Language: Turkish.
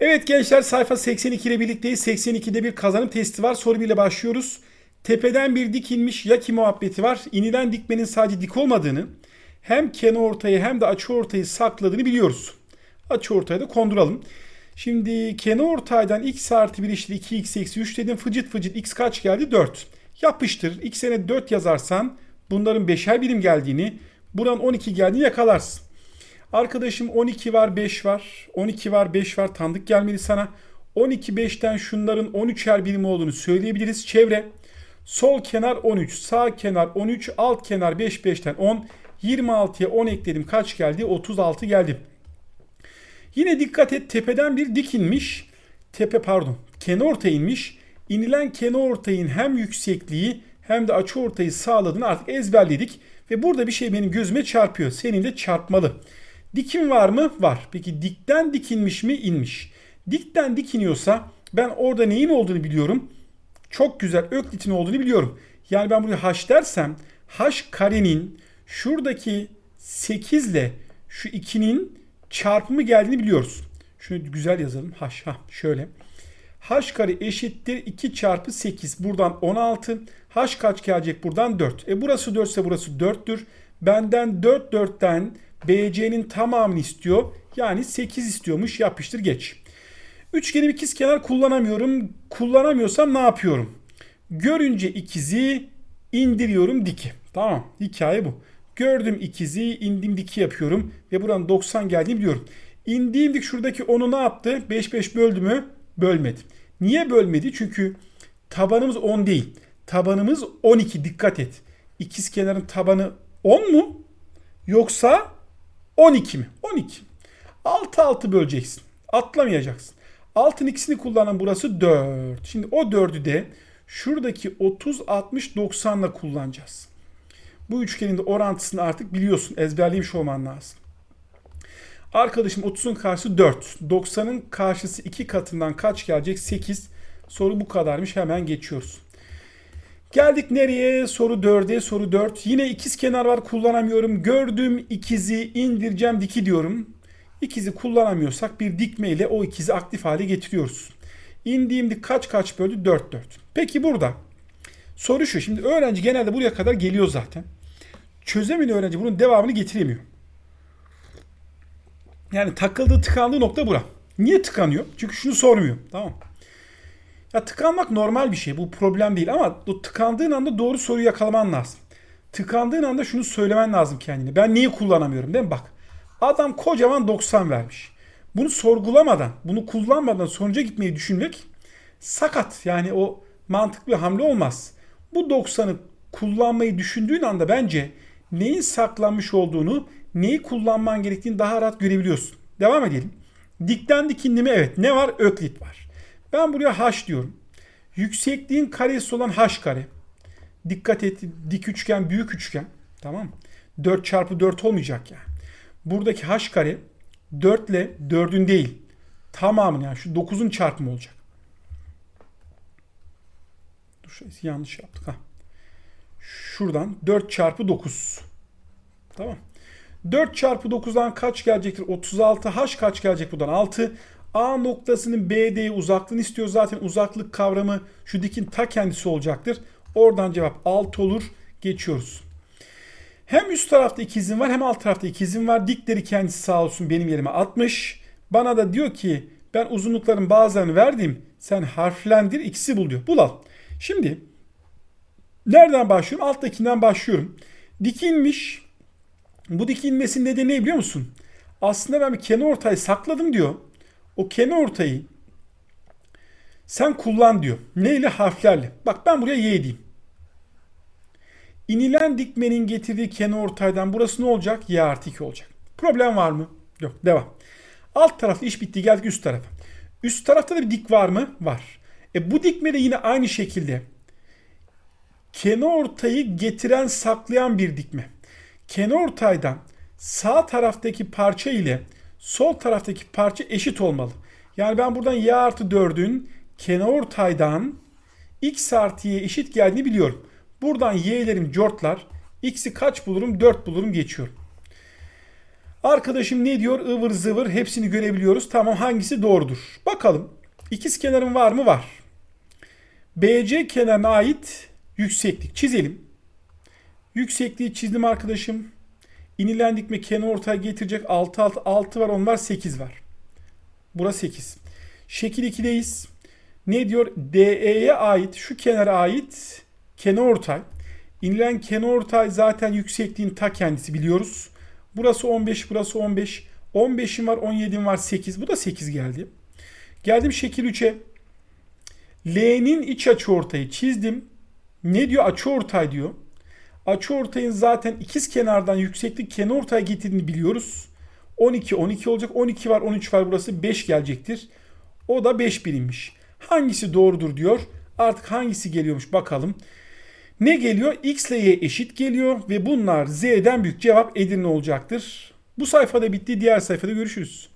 Evet gençler sayfa 82 ile birlikteyiz. 82'de bir kazanım testi var. Soru 1 ile başlıyoruz. Tepeden bir dik inmiş yaki muhabbeti var. İnilen dikmenin sadece dik olmadığını hem kenar ortayı hem de açı ortayı sakladığını biliyoruz. Açı ortayı da konduralım. Şimdi kenar ortaydan x artı 1 eşittir 2x eksi 3 dedim. Fıcıt fıcıt x kaç geldi? 4. Yapıştır. x'e 4 yazarsan bunların beşer birim geldiğini, buranın 12 geldiğini yakalarsın. Arkadaşım 12 var 5 var. 12 var 5 var. Tanıdık gelmedi sana. 12 5'ten şunların 13'er birim olduğunu söyleyebiliriz. Çevre. Sol kenar 13. Sağ kenar 13. Alt kenar 5 5'ten 10. 26'ya 10 ekledim. Kaç geldi? 36 geldi. Yine dikkat et tepeden bir dik inmiş. Tepe pardon. Kenar orta inmiş. İnilen kenar ortayın hem yüksekliği hem de açı ortayı sağladığını artık ezberledik. Ve burada bir şey benim gözüme çarpıyor. Senin de çarpmalı. Dikim var mı? Var. Peki dikten dikinmiş mi? İnmiş. Dikten dikiniyorsa ben orada neyin olduğunu biliyorum. Çok güzel öklitin olduğunu biliyorum. Yani ben buraya h dersem h karenin şuradaki 8 ile şu 2'nin çarpımı geldiğini biliyoruz. Şunu güzel yazalım. h ha şöyle. h kare eşittir 2 çarpı 8. Buradan 16. h kaç gelecek buradan? 4. E burası 4 ise burası 4'tür. Benden 4 4'ten BC'nin tamamını istiyor. Yani 8 istiyormuş. Yapıştır geç. Üçgenim ikiz kenar kullanamıyorum. Kullanamıyorsam ne yapıyorum? Görünce ikizi indiriyorum diki. Tamam. Hikaye bu. Gördüm ikizi indim diki yapıyorum. Ve buranın 90 geldiğini biliyorum. İndiğim dik şuradaki 10'u ne yaptı? 5 5 böldü mü? Bölmedi. Niye bölmedi? Çünkü tabanımız 10 değil. Tabanımız 12. Dikkat et. İkiz kenarın tabanı 10 mu? Yoksa 12 mi? 12. 6 6 böleceksin. Atlamayacaksın. Altın ikisini kullanan burası 4. Şimdi o 4'ü de şuradaki 30 60 90 ile kullanacağız. Bu üçgenin de orantısını artık biliyorsun. Ezberlemiş olman lazım. Arkadaşım 30'un karşısı 4. 90'ın karşısı 2 katından kaç gelecek? 8. Soru bu kadarmış. Hemen geçiyoruz. Geldik nereye? Soru 4'e. Soru 4. Yine ikiz kenar var kullanamıyorum. Gördüğüm ikizi indireceğim diki diyorum. İkizi kullanamıyorsak bir dikme ile o ikizi aktif hale getiriyoruz. İndiğim kaç kaç böldü? 4 4. Peki burada soru şu. Şimdi öğrenci genelde buraya kadar geliyor zaten. Çözemeyen öğrenci bunun devamını getiremiyor. Yani takıldığı tıkandığı nokta bura. Niye tıkanıyor? Çünkü şunu sormuyor. Tamam ya tıkanmak normal bir şey. Bu problem değil ama o tıkandığın anda doğru soruyu yakalaman lazım. Tıkandığın anda şunu söylemen lazım kendine. Ben niye kullanamıyorum değil mi? Bak. Adam kocaman 90 vermiş. Bunu sorgulamadan, bunu kullanmadan sonuca gitmeyi düşünmek sakat. Yani o mantıklı bir hamle olmaz. Bu 90'ı kullanmayı düşündüğün anda bence neyin saklanmış olduğunu, neyi kullanman gerektiğini daha rahat görebiliyorsun. Devam edelim. Dikten dikindi mi? Evet. Ne var? Öklit var. Ben buraya h diyorum. Yüksekliğin karesi olan h kare. Dikkat et dik üçgen büyük üçgen. Tamam 4 çarpı 4 olmayacak yani. Buradaki h kare 4 ile 4'ün değil. Tamamını yani şu 9'un çarpımı olacak. Dur yanlış yaptık ha. Şuradan 4 çarpı 9. Tamam. 4 çarpı 9'dan kaç gelecektir? 36. H kaç gelecek buradan? 6. A noktasının BD'ye uzaklığını istiyor. Zaten uzaklık kavramı şu dikin ta kendisi olacaktır. Oradan cevap 6 olur. Geçiyoruz. Hem üst tarafta ikizim var hem alt tarafta ikizim var. Dikleri kendisi sağ olsun benim yerime atmış. Bana da diyor ki ben uzunlukların bazılarını verdim. Sen harflendir ikisi bul diyor. Bul al. Şimdi nereden başlıyorum? Alttakinden başlıyorum. Dikinmiş. Bu dikinmesinin nedeni ne biliyor musun? Aslında ben bir kenar ortayı sakladım diyor. O kenar ortayı sen kullan diyor. Neyle? Harflerle. Bak ben buraya y diyeyim. İnilen dikmenin getirdiği kenar ortaydan burası ne olacak? Y artı 2 olacak. Problem var mı? Yok. Devam. Alt tarafta iş bitti. Geldik üst tarafa. Üst tarafta da bir dik var mı? Var. E bu dikme de yine aynı şekilde kenar ortayı getiren saklayan bir dikme. Kenar ortaydan sağ taraftaki parça ile sol taraftaki parça eşit olmalı. Yani ben buradan y artı 4'ün kenarortaydan x artı y eşit geldiğini biliyorum. Buradan y'lerim cortlar. X'i kaç bulurum? 4 bulurum geçiyorum. Arkadaşım ne diyor? ıvır zıvır hepsini görebiliyoruz. Tamam hangisi doğrudur? Bakalım. İkiz kenarın var mı? Var. BC kenarına ait yükseklik çizelim. Yüksekliği çizdim arkadaşım. İnilen dikme kenar ortaya getirecek 6 6 6 var onlar 8 var. Burası 8. Şekil 2'deyiz. Ne diyor? DE'ye ait şu kenara ait kenar ortay. İnilen kenar ortay zaten yüksekliğin ta kendisi biliyoruz. Burası 15, burası 15. 15'im var, 17'im var, 8. Bu da 8 geldi. Geldim şekil 3'e. L'nin iç açı ortayı çizdim. Ne diyor? Açı ortay diyor. Açı ortayın zaten ikiz kenardan yükseklik kenar ortaya getirdiğini biliyoruz. 12, 12 olacak. 12 var, 13 var. Burası 5 gelecektir. O da 5 birimmiş. Hangisi doğrudur diyor. Artık hangisi geliyormuş bakalım. Ne geliyor? X ile Y eşit geliyor ve bunlar Z'den büyük cevap Edirne olacaktır. Bu sayfada bitti. Diğer sayfada görüşürüz.